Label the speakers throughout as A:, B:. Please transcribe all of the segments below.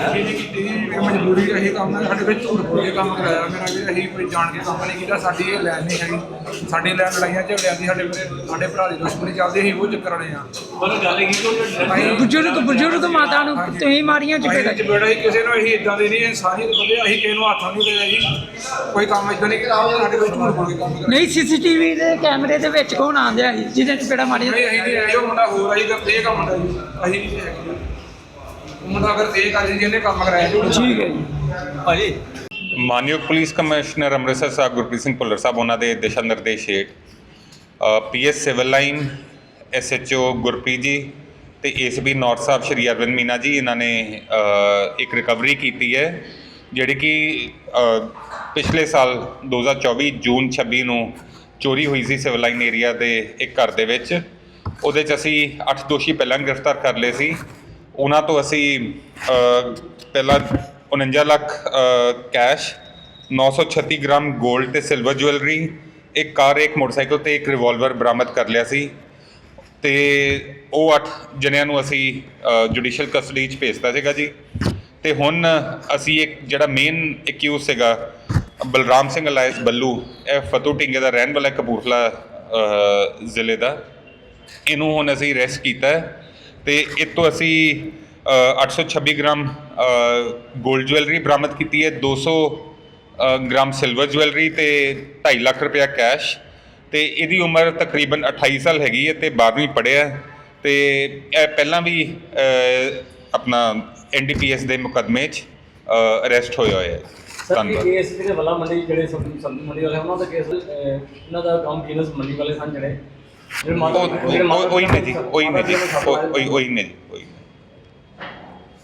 A: ਅਸੀਂ ਨਹੀਂ ਕੀਤੀ ਇਹ ਮਜਬੂਰੀ ਇਹ ਕੰਮ ਹੈ ਸਾਡੇ ਵਿੱਚ ਝੂਠ ਬੋਲ ਕੇ ਕੰਮ ਕਰਾਇਆ ਮੇਰਾ ਵੀ ਅਸੀਂ ਕੋਈ ਜਾਣ ਕੇ ਕੰਮ ਨਹੀਂ ਕੀਤਾ ਸਾਡੀ ਇਹ ਲੈਣ ਨਹੀਂ ਹੈਗੀ। ਸਾਡੀ ਲੈਣ ਲੜਾਈਆਂ ਝਗੜਿਆਂ ਦੀ ਸਾਡੇ ਸਾਡੇ ਭਰਾ ਦੀ ਦੁਸ਼ਮਣੀ ਚੱਲਦੀ ਸੀ ਉਹ ਚੱਕਰ ਵਾਲੇ ਆ।
B: ਪਰ ਗੱਲ ਕੀ ਕਿ
A: ਅਸੀਂ
C: ਬਜ਼ੁਰਗ ਬਜ਼ੁਰਗ ਮਾਤਾ ਨੂੰ ਤੁਸੀਂ ਮਾਰੀਆਂ ਚਪੇੜਾ
A: ਅਸੀਂ ਚਪੇੜਾ ਹੀ ਕਿਸੇ ਨੂੰ ਅਸੀਂ ਇਦਾਂ ਦੇ ਨਹੀਂ ਇਨਸਾਨੀਅਤ ਬੰਦੇ ਅਸੀਂ ਕਿਸੇ ਨੂੰ ਹੱਥ ਨਹੀਂ ਦੇਣਾ ਜੀ। ਕੋਈ ਕੰਮ ਇਦਾਂ ਨਹੀਂ ਕੀਤਾ ਉਹ ਸਾਡੇ ਵਿੱਚ ਝੂਠ ਬੋਲ ਕੇ ਕੰਮ ਕਰਾਇਆ
C: ਨਹੀਂ ਸੀਸੀਟੀਵੀ ਦੇ ਕੈਮਰੇ ਦੇ ਵਿੱਚ ਕੌਣ ਆਂਦਿਆ ਸੀ ਜਿਹਦੇ ਚਪੇੜਾ ਮਾਰੀਆਂ
A: ਨਹੀਂ ਅਸੀਂ ਨਹੀਂ ਇਹ ਉਹ ਮੁੰਡਾ ਹੋਰ ਆਈ ਕਰ ਇਹ ਕੰਮ ਮੁੰਡਾ ਜੀ। ਅਸੀਂ ਨਹੀਂ ਹੈਗੇ ਮੁੰਡਾ ਫਿਰ ਇਹ ਕਰ ਜੀ ਜਿਹਨੇ ਕੰਮ ਕਰਾਇਆ ਝੂਠ
C: ਠੀਕ ਹੈ ਜੀ।
B: ਭਾਜੀ?
D: ਮਾਨਯੋਗ ਪੁਲਿਸ ਕਮਿਸ਼ਨਰ ਅੰਮ੍ਰਿਤਸਰ ਸਾਹਿਬ ਗੁਰਪ੍ਰੀਤ ਸਿੰਘ ਭੁੱਲਰ ਸਾਹਿਬ ਉਹਨਾਂ ਦੇ ਦਿਸ਼ਾ ਨਿਰਦੇਸ਼ ਹੇਠ PS civil line SHO Gurpreet ji ਤੇ ਏਸੀਪੀ ਨਾਰਥ ਸਾਹਿਬ ਸ਼੍ਰੀ ਅਰਵਿੰਦ ਮੀਨਾ ਜੀ ਇਹਨਾਂ ਨੇ ਇੱਕ ਰਿਕਵਰੀ ਕੀਤੀ ਹੈ ਜਿਹੜੀ ਕਿ ਪਿਛਲੇ ਸਾਲ 2024 ਜੂਨ 26 ਨੂੰ ਚੋਰੀ ਹੋਈ ਸੀ ਸਿਵਲ ਲਾਈਨ ਏਰੀਆ ਦੇ ਇੱਕ ਘਰ ਦੇ ਵਿੱਚ। ਉਹਦੇ 'ਚ ਅਸੀਂ 8 ਦੋਸ਼ੀ ਪਹਿਲਾਂ ਗ੍ਰਿਫਤਾਰ ਕਰ ਲਏ ਸੀ। ਉਹਨਾਂ ਤੋਂ ਅਸੀਂ ਪਹਿਲਾਂ 49 ਲੱਖ ਅ, ਕੈਸ਼ 936 ਗ੍ਰਾਮ 골ਡ ਤੇ ਸਿਲਵਰ ਜੁਐਲਰੀ ਇੱਕ ਕਾਰ ਇੱਕ ਮੋਟਰਸਾਈਕਲ ਤੇ ਇੱਕ ਰਿਵਾਲਵਰ ਬਰਾਮਦ ਕਰ ਲਿਆ ਸੀ। ਤੇ ਉਹ 8 ਜਣਿਆਂ ਨੂੰ ਅਸੀਂ ਜੁਡੀਸ਼ੀਅਲ ਕਸਟਡੀ 'ਚ ਭੇਜਤਾ ਸੀਗਾ ਜੀ। ਤੇ ਹੁਣ ਅਸੀਂ ਇੱਕ ਜਿਹੜਾ ਮੇਨ ਐਕਿਊਜ਼ ਸੀਗਾ ਬਲਰਾਮ ਸਿੰਘ ਅਲਾਇਸ ਬੱਲੂ ਇਹ ਫਤੂ ਢਿੰਗੇ ਦਾ ਰਹਿਣ ਵਾਲਾ ਕਪੂਰਥਲਾ ਜ਼ਿਲ੍ਹੇ ਦਾ। ਇਹਨੂੰ ਹੁਣ ਅਸੀਂ ਅਰੈਸਟ ਕੀਤਾ ਹੈ। ਤੇ ਇਹ ਤੋਂ ਅਸੀਂ ਅ, 826 ਗ੍ਰਾਮ 골ਡ ਜੁਐਲਰੀ ਬਰਾਮਦ ਕੀਤੀ ਹੈ 200 ਅ, ਗ੍ਰਾਮ ਸਿਲਵਰ ਜੁਐਲਰੀ ਤੇ 2.5 ਲੱਖ ਰੁਪਇਆ ਕੈਸ਼ ਤੇ ਇਹਦੀ ਉਮਰ ਤਕਰੀਬਨ 28 ਸਾਲ ਹੈਗੀ ਹੈ ਤੇ 12ਵੀਂ ਪੜ੍ਹਿਆ ਹੈ। ਤੇ ਇਹ ਪਹਿਲਾਂ ਵੀ ਆਪਣਾ ਐਨਡੀਪੀਐਸ ਦੇ ਮੁਕੱਦਮੇ 'ਚ ਅਰੈਸਟ ਹੋਇਆ ਹੋਇਆ ਹੈ। ਧੰਨਵਾਦ।
B: ਕੇਸ ਜਿਹੜੇ ਵੱਲਾ ਮੰਡੀ ਜਿਹੜੇ ਸਬਜ਼ੀ ਮੰਡੀ ਵਾਲੇ ਉਹਨਾਂ ਦਾ ਕੇਸ ਇਹਨਾਂ ਦਾ ਕੰਮ ਬਿਜ਼ਨਸ ਮੰਡੀ ਵਾਲੇ ਸਨ ਜਿਹੜੇ।
D: ਉਹ
B: ਜਿਹੜੇ ਮਾਤਾ
D: ਉਹ- ਉਹੀ ਨੇ ਜੀ
B: ਪਿਤਾ
D: ਉਹੀ ਨੇ ਜੀ
B: ਮਾਤਾ ਪਿਤਾ
D: ਉਹ- ਉਹੀ ਉਹੀ ਨੇ ਜੀ ਉਹੀ ਨੇ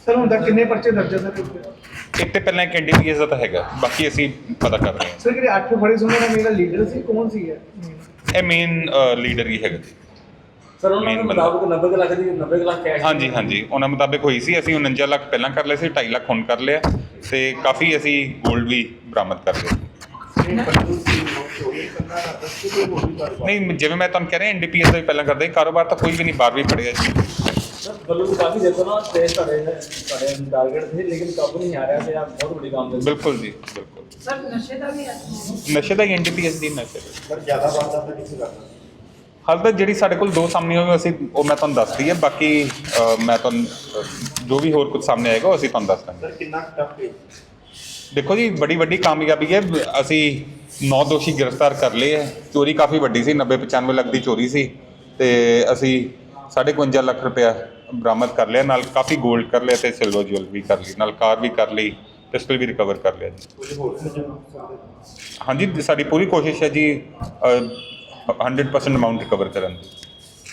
E: ਸਰ ਹੁਣ ਤੱਕ ਕਿੰਨੇ ਪਰਚੇ ਦਰਜ ਹੈ ਸਰ? ਇਸ ਤੇ?
D: ਇੱਕ ਤੇ ਪਹਿਲਾਂ ਇੱਕ ਐਨਡੀਪੀਐਸ ਦਾ ਤਾਂ ਹੈਗਾ ਬਾਕੀ ਅਸੀਂ ਪਤਾ ਕਰ ਰਹੇ ਹਾਂ।
E: ਸਰ ਜਿਹੜੇ ਅੱਠ ਫੜੇ ਸੀ ਉਹਨਾਂ ਦਾ ਮੇਰਾ ਲੀਡਰ ਸੀ ਕੌਣ ਸੀ ਇਹ?
D: ਇਹ ਮੇਨ ਲੀਡਰ ਹੀ ਹੈਗਾ ਜੀ।
B: ਸਰ ਉਹਨਾਂ ਦੇ
D: main ਬੰਦਾ।
B: ਮੁਤਾਬਕ 90 ਕੁ ਲੱਖ ਦੀ 90 ਕੁ ਲੱਖ ਕੈਸ਼
D: ਹਾਂਜੀ ਹਾਂਜੀ। ਉਹਨਾਂ ਮੁਤਾਬਿਕ ਹੋਈ ਸੀ ਅਸੀਂ 49 ਲੱਖ ਪਹਿਲਾਂ ਕਰ ਲਏ ਸੀ 2.5 ਲੱਖ ਹੁਣ ਕਰ ਲਿਆ। ਤੇ ਕਾਫੀ ਅਸੀਂ 골ਡ ਵੀ ਬਰਾਮਦ ਕਰ ਲਿਆ ਨਹੀਂ ਜਿਵੇਂ ਮੈਂ ਤੁਹਾਨੂੰ ਕਹਿ ਰਿਹਾ ਐਨਡੀਪੀਐਸ ਦਾ ਵੀ ਪਹਿਲਾਂ ਕਰਦੇ ਕਾਰੋਬਾਰ ਤਾਂ ਕੋਈ ਵੀ ਨਹੀਂ 12ਵੀਂ ਪੜਿਆ ਜੀ।
B: ਸਰ ਬੱਲੂ ਨੂੰ ਕਾਫੀ ਦੇਖੋ ਨਾ ਤੇ ਤੁਹਾਡੇ ਤੁਹਾਡੇ ਟਾਰਗੇਟ ਸੀ ਲੇਕਿਨ ਕਾਬੂ ਨਹੀਂ ਆ ਰਿਹਾ ਤੇ ਆ ਬਹੁਤ ਵੱਡੀ ਕੰਮ ਦੇ
D: ਬਿਲਕੁਲ ਜੀ ਬਿਲਕੁਲ।
C: ਸਰ ਨਸ਼ੇ ਦਾ ਵੀ
D: ਨਸ਼ੇ ਦਾ ਐਨਡੀਪੀਐਸ ਦੀ ਨਸ਼ੇ
F: ਪਰ ਜ਼ਿਆਦਾ ਵਾਰਦਾਤ ਤਾਂ ਨਹੀਂ ਕਰਦਾ।
D: ਹਾਲ ਤੱਕ ਜਿਹੜੀ ਸਾਡੇ ਕੋਲ ਦੋ ਸਾਹਮਣੇ ਹੋਏ ਅਸੀਂ ਉਹ ਮੈਂ ਤੁਹਾਨੂੰ ਦੱਸਦੀ ਹੈ ਬਾਕੀ ਮੈਂ ਤੁਹਾਨੂੰ ਜੋ ਵੀ ਹੋਰ ਕੁਝ ਸਾਹਮਣੇ ਆਏਗਾ ਉਹ ਅਸੀਂ ਤੁਹਾਨੂੰ ਦੱਸ ਦਾਂਗੇ।
F: ਸਰ ਕਿੰਨਾ ਟਫ ਹੈ
D: ਦੇਖੋ ਜੀ ਬੜੀ ਵੱਡੀ ਕਾਮਯਾਬੀ ਹੈ। ਅਸੀਂ ਨੌ ਦੋਸ਼ੀ ਗ੍ਰਿਫਤਾਰ ਕਰ ਲਏ ਹੈ। ਚੋਰੀ ਕਾਫੀ ਵੱਡੀ ਸੀ 90 95 ਲੱਖ ਦੀ ਚੋਰੀ ਸੀ ਤੇ ਅਸੀਂ 55 ਲੱਖ ਰੁਪਇਆ ਬਰਾਮਦ ਕਰ ਲਿਆ ਨਾਲ ਕਾਫੀ 골ਡ ਕਰ ਲਿਆ ਤੇ ਸਿਲਵਰ ਜੁਐਲ ਵੀ ਕਰ ਲਈ ਨਾਲ ਕਾਰ ਵੀ ਕਰ ਲਈ ਪਿਸਟਲ ਵੀ ਰਿਕਵਰ ਕਰ ਲਿਆ ਜੀ। ਹਾਂਜੀ ਸਾਡੀ ਪੂਰੀ ਕੋਸ਼ਿਸ਼ ਹੈ ਜੀ ਅ, 100% ਅਮਾਉਂਟ ਰਿਕਵਰ ਕਰਨ ਦੀ।